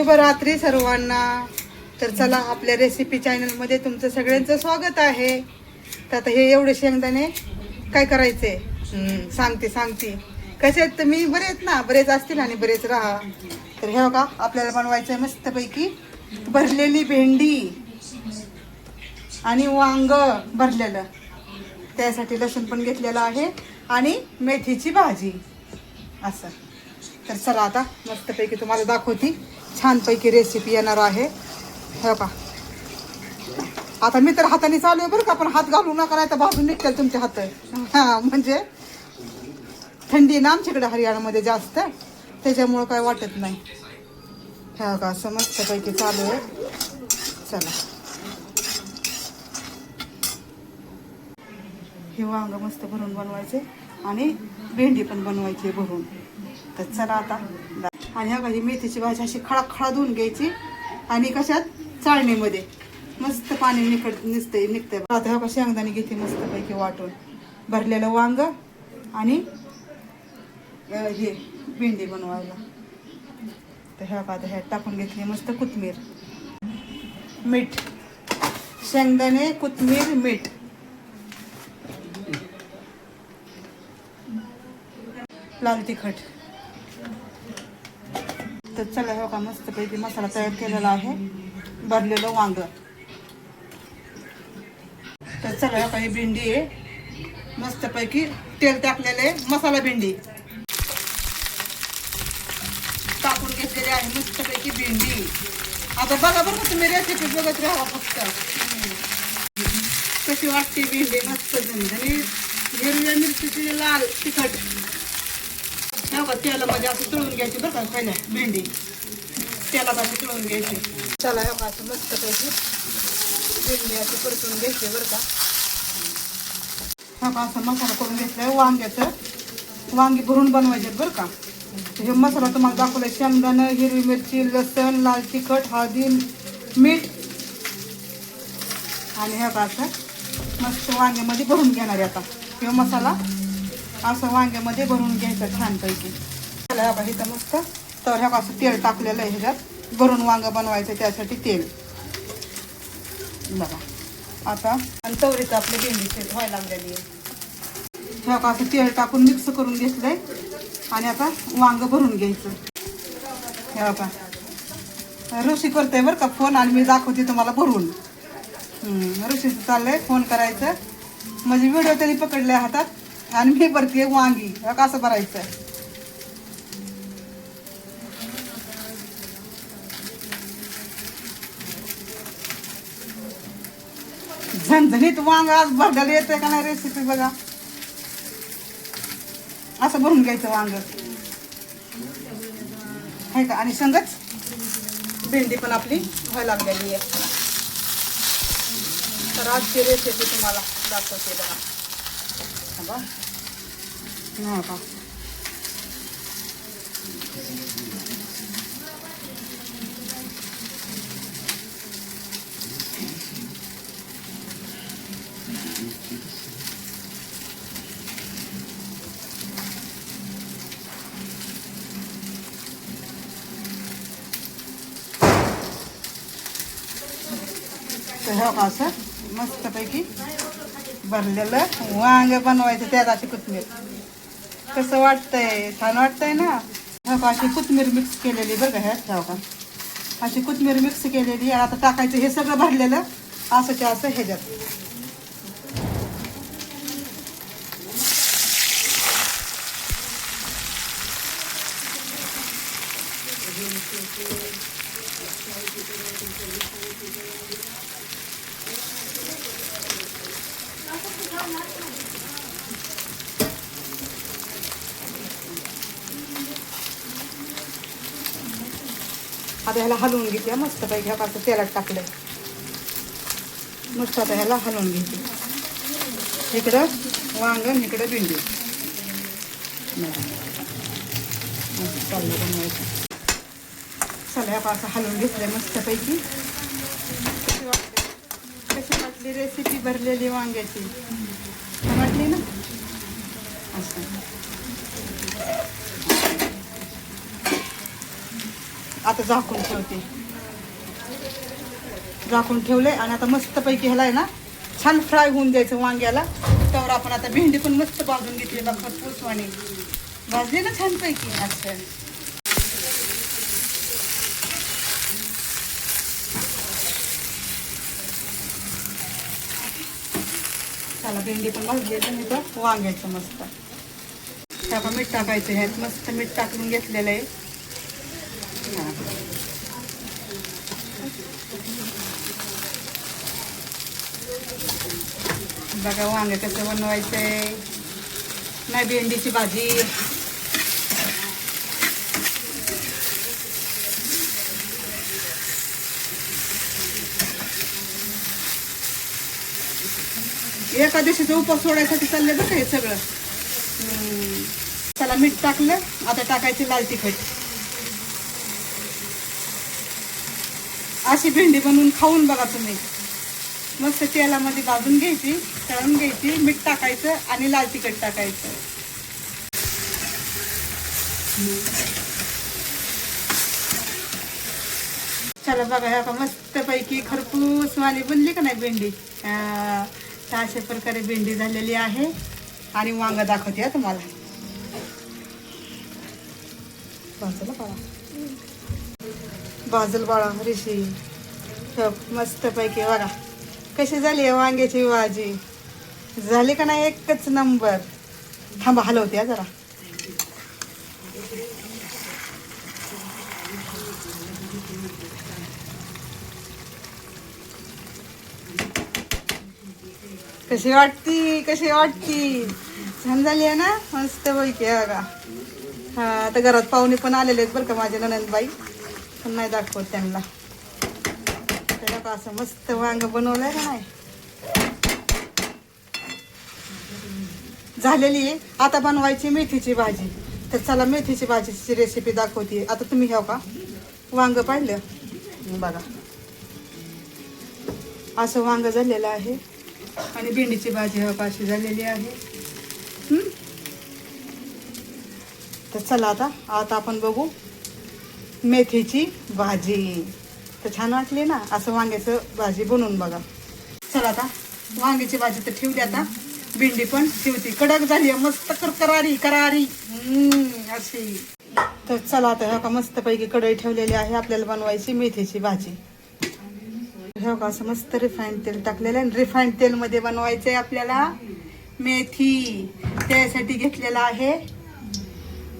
शुभरात्री सर्वांना. तर चला आपल्या रेसिपी चॅनलमध्ये तुमचं सगळ्यांचं स्वागत आहे. तर आता हे एवढे शेंगदाणे काय करायचे? सांगते सांगते. कसे आहेत? तुम्ही बरे आहेत ना? बरेच असतील आणि बरेच राहा. तर हे बघा आपल्याला बनवायचं आहे मस्तपैकी भरलेली भेंडी आणि वांग भरलेलं. त्यासाठी लसूण पण घेतलेलं आहे आणि मेथीची भाजी. असं. तर चला आता मस्तपैकी तुम्हाला दाखवते. छानपैकी रेसिपी येणार आहे. हो का आता मी तर हाताने चालू आहे बरं का पण हात घालू नका नाही तर भाजून निघतील तुमचे हात हां म्हणजे थंडी ना आमच्याकडे हरियाणामध्ये जास्त त्याच्यामुळं काय वाटत नाही. हो का असं मस्तपैकी चालू आहे. चला. हे वांग मस्त भरून बनवायचे आणि भेंडी पण बनवायची आहे भरून. तर चला आता आणि हा ही मेथीची भाजी अशी खळा खळा धुवून घ्यायची आणि कशात? चाळणीमध्ये. मस्त पाणी निकड निसतंय निघतंय. आता हा शेंगदाणे घेते मस्तपैकी वाटून. भरलेलं वांग आणि हे भेंडी बनवायला. तर ह्या आता ह्यात टाकून घेतली मस्त कोथमीर मीठ. शेंगदाणे कोथमीर मीठ. लाल तिखट. तर चला हो का मस्तपैकी मसाला तयार केलेला आहे. भरलेलं वांग. तर चला हो का ही भेंडी आहे. मस्तपैकी तेल टाकलेले मसाला भेंडी. टाकून घेतलेली आहे मस्तपैकी भेंडी. आता बघा बरं का तुम्ही रेसिपी बघत राहा फक्त. कशी वाटते भेंडी मस्त झणझणी हिरव्या मिरची लाल तिखट. तेलामध्ये असं तळून घ्यायची बरं का पहिल्या भेंडी. तेलात अशी तळून घ्यायची. चला हो असं मस्त पैकी भेंडी अशी परतून घ्यायची बरं का. हा मसाला करून घेतलाय हो वांग्याचं. वांगी भरून बनवायचे बरं का. हे मसाला तुम्हाला दाखवलाय शेंगदाणं हिरवी मिरची लसण लाल तिखट हळदी मीठ. आणि हे असं मस्त वांग्यामध्ये भरून घेणार आहे आता. हे मसाला असं वांग्यामध्ये भरून घ्यायचं छानपैकी. त्याला ह्या इथं मस्त. तर ह्या असं तेल टाकलेलं आहे ह्याच्यात. भरून वांगं बनवायचं त्यासाठी तेल. बघा. आता आणि तवरीचं आपली भेंडीची व्हायला लागलेली आहे. ह्या असं तेल टाकून मिक्स करून घेतलंय. आणि आता वांग भरून घ्यायचं. हे बघा. ऋषी करते बरं का फोन आणि मी दाखवते तुम्हाला भरून. ऋषीचं चाललंय फोन करायचं. म्हणजे व्हिडिओ तरी पकडले हातात. आणि मी भरते वांगी. हे कसं भरायचं झणझणीत वांग आज भरलेलं येतंय का नाही रेसिपी बघा. असं भरून घ्यायचं वांग. आहे का? आणि संगच भेंडी पण आपली व्हायला लागलेली आहे. तर आजची रेसिपी तुम्हाला दाखवते बघा. हा बघ. हा बघ. तर हे बघा असं मस्तपैकी भरलेलं. वांग बनवायचं त्यात अशी कोथमीर कसं वाटतंय? छान वाटतंय ना? अशी कोथमीर मिक्स केलेली बरं का ह्यात हे का अशी कोथमीर मिक्स केलेली आणि आता टाकायचं हे सगळं भरलेलं. असंच्या असं ह्याच्यात. आता ह्याला हलवून घेते मस्त पैकी ह्या पासून तेलात टाकलंय. मस्त आता ह्याला हलवून घेते. इकडं वांगण इकडं भेंडी. चाललं बनवायचं चला ह्या पासून हलवून घेतलंय मस्तपैकी कशी वाटली कशी वाटली रेसिपी भरलेली वांग्याची? म्हटली वाटली ना? असं. आता झाकून ठेवते. झाकून ठेवले आणि आता मस्तपैकी ह्याला आहे ना छान फ्राय होऊन द्यायचं वांग्याला. त्यावर आपण आता भेंडी पण मस्त भाजून घेतली बघ खरपूस वाणी भाजली ना छानपैकी? अच्छा. त्याला भेंडी पण भाजली आहे मी तर. वांग्याचं मस्त. त्याला मीठ टाकायचं ह्यात मस्त मीठ टाकून घेतलेलं आहे. बघा वांगे कसं बनवायचंय नाही भेंडीची भाजी. एका दिवशीचा उपवास सोडायसाठी चालले बघा हे सगळं. त्याला मीठ टाकलं आता टाकायची लाल तिखट अशी भेंडी बनवून खाऊन बघा तुम्ही. मस्त तेलामध्ये भाजून घ्यायची तळून घ्यायची मीठ टाकायचं आणि लाल तिखट टाकायचं. चला बघा ह्या का मस्तपैकी खरपूस वाली बनली का नाही भेंडी? तर अशा प्रकारे भेंडी झालेली आहे. आणि वांग दाखवते तुम्हाला. भाजलं बाळा. भाजल बाळा ऋषी. मस्तपैकी बघा. कशी झाली आहे वांग्याची भाजी? झाली का नाही एकच नंबर. थांबा हलवते हा जरा. कशी वाटती? कशी वाटती? छान झाली आहे ना? मस्त पैकी बघा. हा आता घरात पाहुणे पण आलेले आहेत बरं का माझ्या ननंदबाई. पण नाही दाखवत त्यांना. आता असं मस्त वांग बनवलंय का नाही? झालेली आहे. आता बनवायची मेथीची भाजी. तर चला मेथीची भाजीची रेसिपी दाखवते. आता तुम्ही घ्याव हो का? वांग पाहिलं? बघा. असं वांग झालेलं आहे. आणि भेंडीची भाजी हो अशी झालेली आहे. तर चला आता आता आपण बघू मेथीची भाजी. तर छान वाटली ना असं वांग्याचं भाजी बनवून बघा. चला आता वांग्याची भाजी तर ठेवली आता. भेंडी पण ठेवती. कडक झाली आहे, मस्त करकरारी करारी. करारी अशी. तर चला आता ह्या का मस्तपैकी कढई ठेवलेली आहे. आपल्याला बनवायची मेथीची भाजी. हे का असं मस्त रिफाईंड तेल टाकलेलं आहे. रिफाईंड तेलमध्ये बनवायचं आहे आपल्याला मेथी. त्यासाठी घेतलेला आहे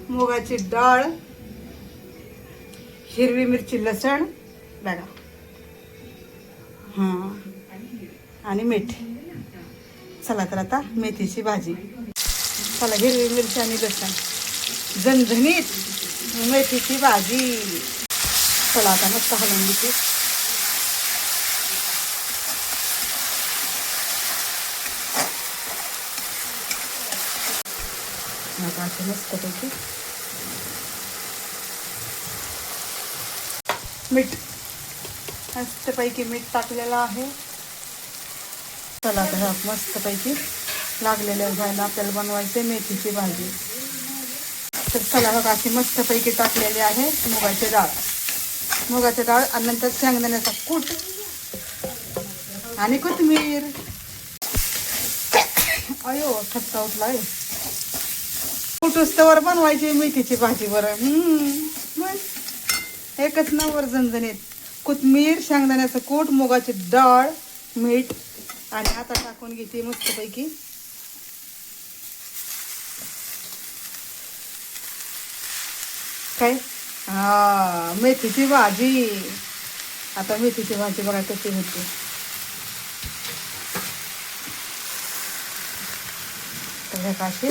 मुगाची डाळ हिरवी मिरची लसण बघा. हां. आणि मीठ. चला तर आता मेथीची भाजी. चला हिरवी मिरची आणि लसण. झणझणीत मेथीची भाजी. चला आता मस्त हलवून घेते. आता असे मीठ. मस्तपैकी मीठ टाकलेलं आहे. चला तर मस्तपैकी लागलेल्या व्हायला आपल्याला बनवायचे मेथीची भाजी. तर चला बघा अशी मस्तपैकी टाकलेली आहे मुगाची डाळ. मुगाची डाळ आणि नंतर शेंगदाण्याचा कूट आणि कोथिंबीर अयो ठसका उठला आहे कुटुस्तवर बनवायची मेथीची भाजी बरं. मग एकच नंबर झणझणीत कोथमीर शेंगदाण्याचं कूट मुगाची डाळ मीठ आणि आता टाकून घेते मस्तपैकी. काय? हा मेथीची भाजी. आता मेथीची भाजी बघा कशी होते. तर काशी.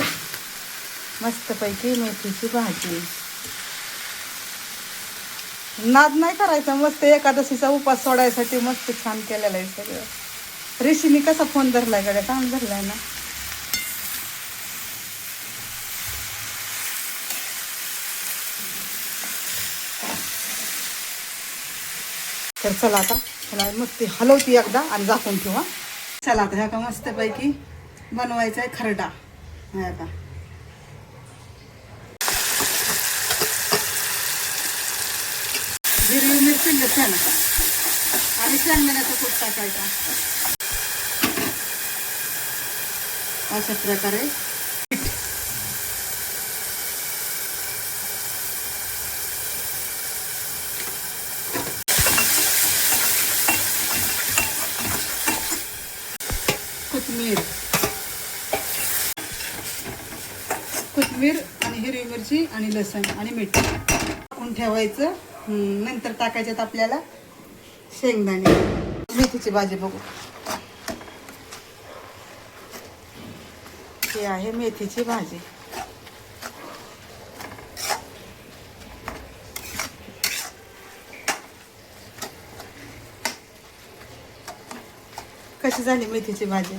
मस्तपैकी मेथीची भाजी. नाद नाही करायचा मस्त एकादशीचा उपास सोडायसाठी मस्त छान केलेलं आहे सगळं. ऋषीने कसा फोन धरलाय गड्या? काम धरलाय ना? तर चला आता ह्याला मस्त हलवती एकदा आणि झाकून ठेवा चला आता ह्या का मस्तपैकी बनवायचा आहे खरडा. ह्या का हिरवी मिरची लसण आणि शेंगदाण्याचा कूट टाकायचा. अशा प्रकारे. कोथमीर कोथमीर आणि हिरवी मिरची आणि लसण आणि मीठ टाकून ठेवायचं. नंतर टाकायच्यात आपल्याला शेंगदाणे. मेथीची भाजी बघू. हे आहे मेथीची भाजी. कशी झाली मेथीची भाजी?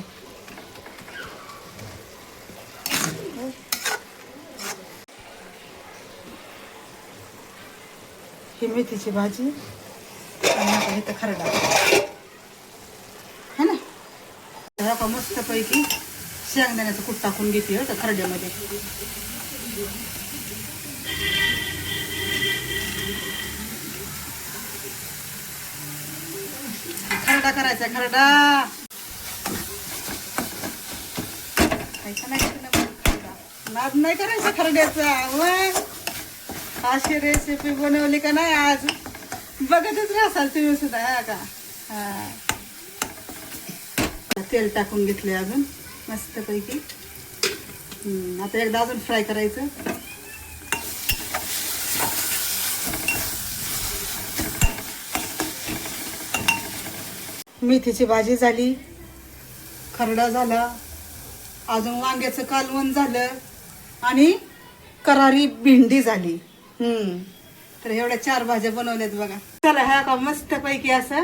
ही मेथीची भाजी आणि आता इथं खरडा है ना? तर का मस्तपैकी शेंगदाण्याचं कूट टाकून घेते हो त्या खरड्यामध्ये. खरडा करायचा खरडा. नाही खरडा. नाद नाही करायचा खरड्याचा मग अशी रेसिपी बनवली का नाही आज? बघतच राहाल तुम्ही सुद्धा हा का? हा. तेल टाकून घेतले अजून मस्तपैकी. आता एकदा अजून फ्राय करायचं. मेथीची भाजी झाली खरडा झाला अजून वांग्याचं कालवण झालं आणि करारी भेंडी झाली. हम्म. तर एवढ्या चार भाज्या बनवल्यात बघा. चला ह्या का मस्त पैकी असं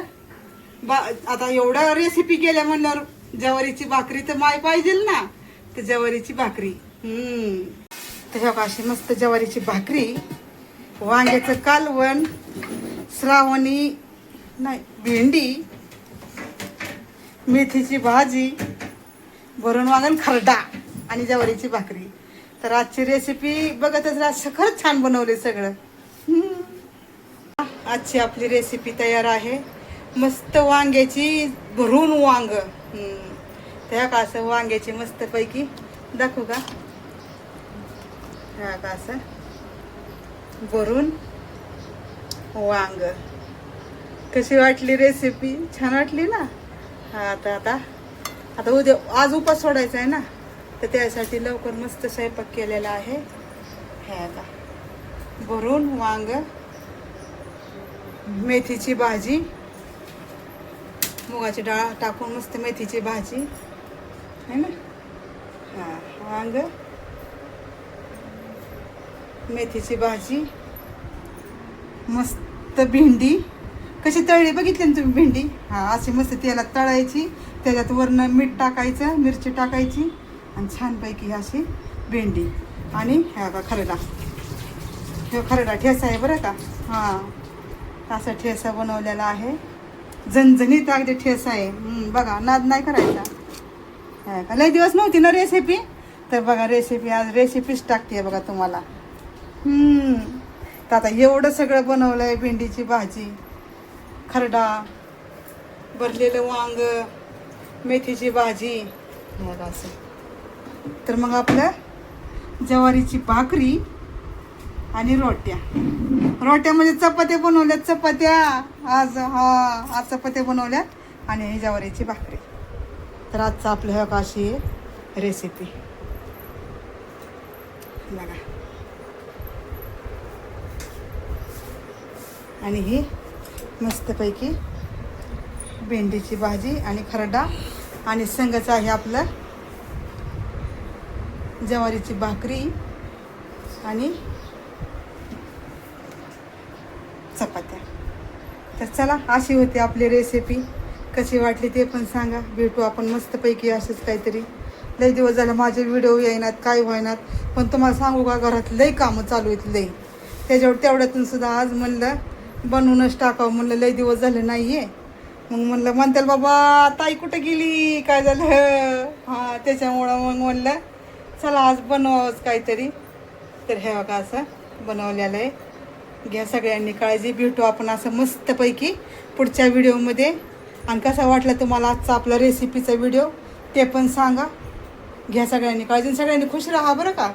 बा आता एवढ्या रेसिपी केल्या म्हणल्यावर ज्वारीची भाकरी तर माय पाहिजे ना. तर जवारीची भाकरी. हम्म. तर ह्या का अशी मस्त ज्वारीची भाकरी. वांग्याचं कालवण श्रावणी नाही भेंडी मेथीची भाजी भरून वांगण खरडा आणि ज्वारीची भाकरी. तर आजची रेसिपी बघतच राहा. खरंच छान बनवले सगळं. आजची आपली रेसिपी तयार आहे. मस्त वांग्याची भरून वांग. त्या का असं वांग्याची मस्त पैकी. दाखवू का? ह्या का असं भरून वांग. कशी वाटली रेसिपी छान वाटली ना? हा आता आता. आता उद्या आज उपास सोडायचा आहे ना? तर त्यासाठी लवकर मस्त स्वयंपाक केलेला आहे. हे आता भरून वांग मेथीची भाजी मुगाची डाळ टाकून मस्त मेथीची भाजी है ना? हां वांग मेथीची भाजी मस्त भेंडी. कशी तळली बघितली ना तुम्ही भेंडी? हां अशी मस्त तेलात तळायची त्याच्यात वरनं मीठ टाकायचं मिरची टाकायची आणि छानपैकी अशी भेंडी. आणि ह्या का खरडा. हे खरडा ठेसा आहे बरं का? हां. असा ठेसा बनवलेला आहे. झणझणीत अगदी ठेसा आहे. बघा नाद नाही करायचा. हा का लय दिवस नव्हती ना रेसिपी तर बघा रेसिपी आज रेसिपीच टाकते बघा तुम्हाला. तर आता एवढं सगळं बनवलं आहे भेंडीची भाजी खरडा भरलेलं वांग मेथीची भाजी. हे असं. तर मग आपलं ज्वारीची भाकरी आणि रोट्या. रोट्या म्हणजे चपात्या बनवल्यात चपात्या. आज हा आज चपात्या बनवल्यात आणि ही ज्वारीची भाकरी. तर आजचं आपलं ह्या अशी आहे रेसिपी बघा. आणि ही मस्तपैकी भेंडीची भाजी आणि खरडा आणि संगच आहे आपलं ज्वारीची भाकरी आणि चपात्या. तर चला अशी होती आपली रेसिपी कशी वाटली ते पण सांगा. भेटू आपण मस्तपैकी असंच काहीतरी. लई दिवस झालं माझे व्हिडिओ येणार काय होईनात. पण तुम्हाला सांगू का घरात लई कामं चालू आहेत लई त्याच्यावर तेवढ्यातून सुद्धा आज म्हणलं बनवूनच टाकावं म्हणलं लई दिवस झाले नाही आहे मग म्हणलं म्हणतील बाबा ताई कुठं गेली? काय झालं? हां त्याच्यामुळं मग म्हणलं चला आज बनवावंच काहीतरी. तर हे बघा असं बनवलेलं आहे. घ्या सगळ्यांनी काळजी भेटू आपण असं मस्तपैकी पुढच्या व्हिडिओमध्ये. आणि कसा वाटला तुम्हाला आजचा आपला रेसिपीचा व्हिडिओ ते पण सांगा. घ्या सगळ्यांनी काळजी आणि सगळ्यांनी खुश राहा बरं का?